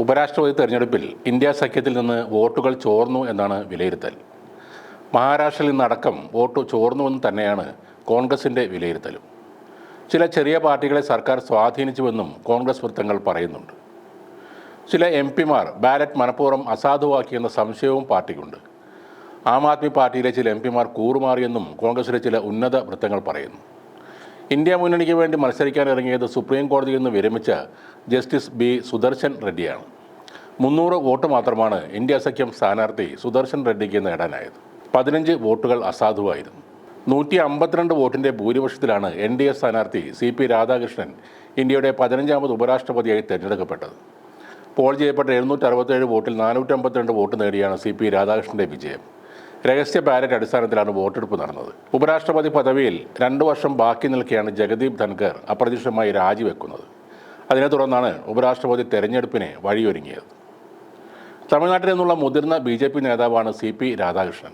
ഉപരാഷ്ട്രപതി തെരഞ്ഞെടുപ്പിൽ ഇന്ത്യ സഖ്യത്തിൽ നിന്ന് വോട്ടുകൾ ചോർന്നു എന്നാണ് വിലയിരുത്തൽ. മഹാരാഷ്ട്രയിൽ നിന്നടക്കം വോട്ട് ചോർന്നുവെന്ന് തന്നെയാണ് കോൺഗ്രസിന്റെ വിലയിരുത്തലും. ചില ചെറിയ പാർട്ടികളെ സർക്കാർ സ്വാധീനിച്ചുവെന്നും കോൺഗ്രസ് വൃത്തങ്ങൾ പറയുന്നുണ്ട്. ചില എം പിമാർ ബാലറ്റ് മനഃപൂർവം അസാധുവാക്കിയെന്ന സംശയവും പാർട്ടിക്കുണ്ട്. ആം ആദ്മി പാർട്ടിയിലെ ചില എം പിമാർ കൂറുമാറിയെന്നും കോൺഗ്രസിലെ ചില ഉന്നത വൃത്തങ്ങൾ പറയുന്നു. ഇന്ത്യ മുന്നണിക്ക് വേണ്ടി മത്സരിക്കാൻ ഇറങ്ങിയത് സുപ്രീം കോടതിയിൽ നിന്ന് വിരമിച്ച ജസ്റ്റിസ് ബി സുദർശൻ റെഡ്ഡിയാണ്. മുന്നൂറ് വോട്ട് മാത്രമാണ് ഇന്ത്യ സഖ്യം സ്ഥാനാർത്ഥി സുദർശൻ റെഡ്ഡിക്ക് നേടാനായത്. പതിനഞ്ച് വോട്ടുകൾ അസാധുവായിരുന്നു. നൂറ്റി അമ്പത്തിരണ്ട് വോട്ടിന്റെ ഭൂരിപക്ഷത്തിലാണ് എൻ ഡി എ സ്ഥാനാർത്ഥി സി പി രാധാകൃഷ്ണൻ ഇന്ത്യയുടെ പതിനഞ്ചാമത് ഉപരാഷ്ട്രപതിയായി തിരഞ്ഞെടുക്കപ്പെട്ടത്. പോൾ ചെയ്യപ്പെട്ട എഴുന്നൂറ്റി അറുപത്തേഴ് വോട്ടിൽ നാനൂറ്റമ്പത്തിരണ്ട് വോട്ട് നേടിയാണ് സി പി രാധാകൃഷ്ണന്റെ വിജയം. രഹസ്യ ബാലറ്റ് അടിസ്ഥാനത്തിലാണ് വോട്ടെടുപ്പ് നടന്നത്. ഉപരാഷ്ട്രപതി പദവിയിൽ രണ്ടു വർഷം ബാക്കി നിൽക്കെയാണ് ജഗദീപ് ധൻഖർ അപ്രതീക്ഷിതമായി രാജിവെക്കുന്നത്. അതിനെ തുടർന്നാണ് ഉപരാഷ്ട്രപതി തെരഞ്ഞെടുപ്പിന് വഴിയൊരുങ്ങിയത്. തമിഴ്നാട്ടിൽ നിന്നുള്ള മുതിർന്ന ബി ജെ പി നേതാവാണ് C P Radhakrishnan.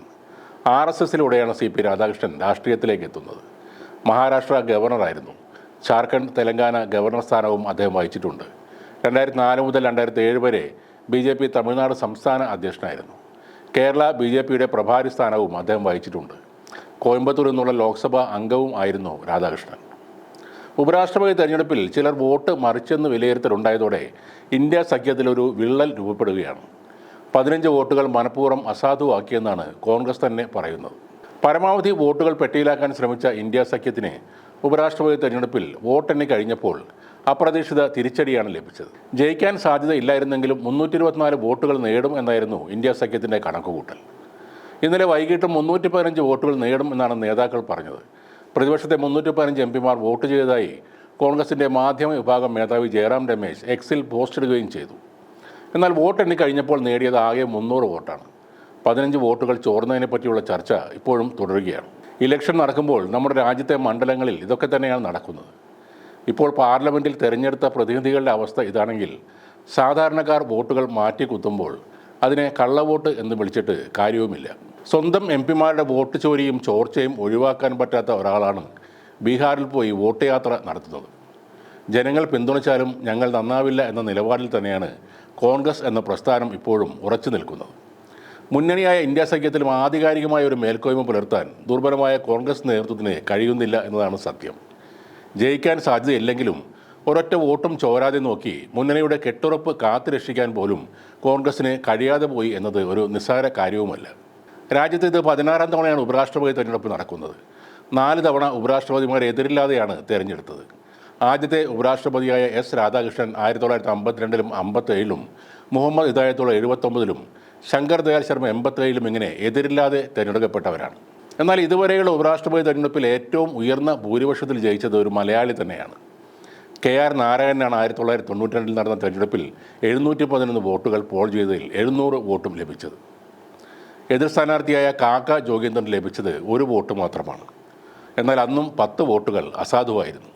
R S എസിലൂടെയാണ് C P Radhakrishnan രാഷ്ട്രീയത്തിലേക്ക് എത്തുന്നത്. മഹാരാഷ്ട്ര ഗവർണറായിരുന്നു. ജാർഖണ്ഡ് തെലങ്കാന ഗവർണർ സ്ഥാനവും അദ്ദേഹം വഹിച്ചിട്ടുണ്ട്. രണ്ടായിരത്തി നാല് മുതൽ രണ്ടായിരത്തി ഏഴ് വരെ ബി ജെ പി തമിഴ്നാട് സംസ്ഥാന അധ്യക്ഷനായിരുന്നു. കേരള ബി ജെ പിയുടെ പ്രഭാരി സ്ഥാനവും അദ്ദേഹം വഹിച്ചിട്ടുണ്ട്. കോയമ്പത്തൂർ നിന്നുള്ള ലോക്സഭാ അംഗവും ആയിരുന്നു രാധാകൃഷ്ണൻ. ഉപരാഷ്ട്രപതി തെരഞ്ഞെടുപ്പിൽ ചിലർ വോട്ട് മറിച്ചെന്ന് വിലയിരുത്തലുണ്ടായതോടെ ഇന്ത്യ സഖ്യത്തിലൊരു വിള്ളൽ രൂപപ്പെടുകയാണ്. പതിനഞ്ച് വോട്ടുകൾ മനഃപൂർവം അസാധുവാക്കിയെന്നാണ് കോൺഗ്രസ് തന്നെ പറയുന്നത്. പരമാവധി വോട്ടുകൾ പെട്ടിയിലാക്കാൻ ശ്രമിച്ച ഇന്ത്യ സഖ്യത്തിന് ഉപരാഷ്ട്രപതി തെരഞ്ഞെടുപ്പിൽ വോട്ടെണ്ണി കഴിഞ്ഞപ്പോൾ അപ്രതീക്ഷിത തിരിച്ചടിയാണ് ലഭിച്ചത്. ജയിക്കാൻ സാധ്യത ഇല്ലായിരുന്നെങ്കിലും മുന്നൂറ്റി ഇരുപത്തിനാല് വോട്ടുകൾ നേടും എന്നായിരുന്നു ഇന്ത്യ സഖ്യത്തിന്റെ കണക്കുകൂട്ടൽ. ഇന്നലെ വൈകിട്ട് മുന്നൂറ്റി പതിനഞ്ച് വോട്ടുകൾ നേടും എന്നാണ് നേതാക്കൾ പറഞ്ഞത്. പ്രതിപക്ഷത്തെ മുന്നൂറ്റി പതിനഞ്ച് എം പിമാർ വോട്ട് ചെയ്തതായി കോൺഗ്രസിന്റെ മാധ്യമ വിഭാഗം മേധാവി ജയറാം രമേശ് എക്സിൽ പോസ്റ്റ് ഇടുകയും ചെയ്തു. എന്നാൽ വോട്ട് കഴിഞ്ഞപ്പോൾ നേടിയത് ആകെ മുന്നൂറ് വോട്ടാണ്. പതിനഞ്ച് വോട്ടുകൾ ചോർന്നതിനെ പറ്റിയുള്ള ചർച്ച ഇപ്പോഴും തുടരുകയാണ്. ഇലക്ഷൻ നടക്കുമ്പോൾ നമ്മുടെ രാജ്യത്തെ മണ്ഡലങ്ങളിൽ ഇതൊക്കെ തന്നെയാണ് നടക്കുന്നത്. ഇപ്പോൾ പാർലമെന്റിൽ തെരഞ്ഞെടുത്ത പ്രതിനിധികളുടെ അവസ്ഥ ഇതാണെങ്കിൽ സാധാരണക്കാർ വോട്ടുകൾ മാറ്റി കുത്തുമ്പോൾ അതിനെ കള്ളവോട്ട് എന്ന് വിളിച്ചിട്ട് കാര്യവുമില്ല. സ്വന്തം എം പിമാരുടെ വോട്ട് ചോരിയും ചോർച്ചയും ഒഴിവാക്കാൻ പറ്റാത്ത ഒരാളാണ് ബീഹാറിൽ പോയി വോട്ട് യാത്ര നടത്തുന്നത്. ജനങ്ങൾ പിന്തുണച്ചാലും ഞങ്ങൾ നന്നാവില്ല എന്ന നിലപാടിൽ തന്നെയാണ് കോൺഗ്രസ് എന്ന പ്രസ്ഥാനം ഇപ്പോഴും ഉറച്ചു നിൽക്കുന്നത്. മുന്നണിയായ ഇന്ത്യ സഖ്യത്തിലും ആധികാരികമായ ഒരു മേൽക്കോയ്മ പുലർത്താൻ ദുർബലമായ കോൺഗ്രസ് നേതൃത്വത്തിന് കഴിയുന്നില്ല എന്നതാണ് സത്യം. ജയിക്കാൻ സാധ്യതയില്ലെങ്കിലും ഒരൊറ്റ വോട്ടും ചോരാതെ നോക്കി മുന്നണിയുടെ കെട്ടുറപ്പ് കാത്തുരക്ഷിക്കാൻ പോലും കോൺഗ്രസിന് കഴിയാതെ പോയി എന്നത് ഒരു നിസ്സാര കാര്യവുമല്ല. രാജ്യത്ത് ഇത് പതിനാറാം തവണയാണ് ഉപരാഷ്ട്രപതി തെരഞ്ഞെടുപ്പ് നടക്കുന്നത്. നാല് തവണ ഉപരാഷ്ട്രപതിമാരെ എതിരില്ലാതെയാണ് തെരഞ്ഞെടുത്തത്. ആദ്യത്തെ ഉപരാഷ്ട്രപതിയായ എസ് രാധാകൃഷ്ണൻ ആയിരത്തി തൊള്ളായിരത്തി അമ്പത്തിരണ്ടിലും അമ്പത്തേഴിലും മുഹമ്മദ് ഇതായത്തോളം എഴുപത്തൊമ്പതിലും ശങ്കർ ദയാൽ ശർമ്മ എൺപത്തേഴിലും ഇങ്ങനെ എതിരില്ലാതെ തിരഞ്ഞെടുക്കപ്പെട്ടവരാണ്. എന്നാൽ ഇതുവരെയുള്ള ഉപരാഷ്ട്രപതി തെരഞ്ഞെടുപ്പിൽ ഏറ്റവും ഉയർന്ന ഭൂരിപക്ഷത്തിൽ ജയിച്ചത് ഒരു മലയാളി തന്നെയാണ്. കെ ആർ നാരായണനാണ് ആയിരത്തി തൊള്ളായിരത്തി തൊണ്ണൂറ്റി രണ്ടിൽ നടന്ന തെരഞ്ഞെടുപ്പിൽ എഴുന്നൂറ്റി പതിനൊന്ന് വോട്ടുകൾ പോൾ ചെയ്തതിൽ എഴുന്നൂറ് വോട്ടും ലഭിച്ചത്. എതിർ സ്ഥാനാർത്ഥിയായ കാക്ക ജോഗേന്ദ്രൻ ലഭിച്ചത് ഒരു വോട്ട് മാത്രമാണ്. എന്നാൽ അന്നും പത്ത് വോട്ടുകൾ അസാധുവായിരുന്നു.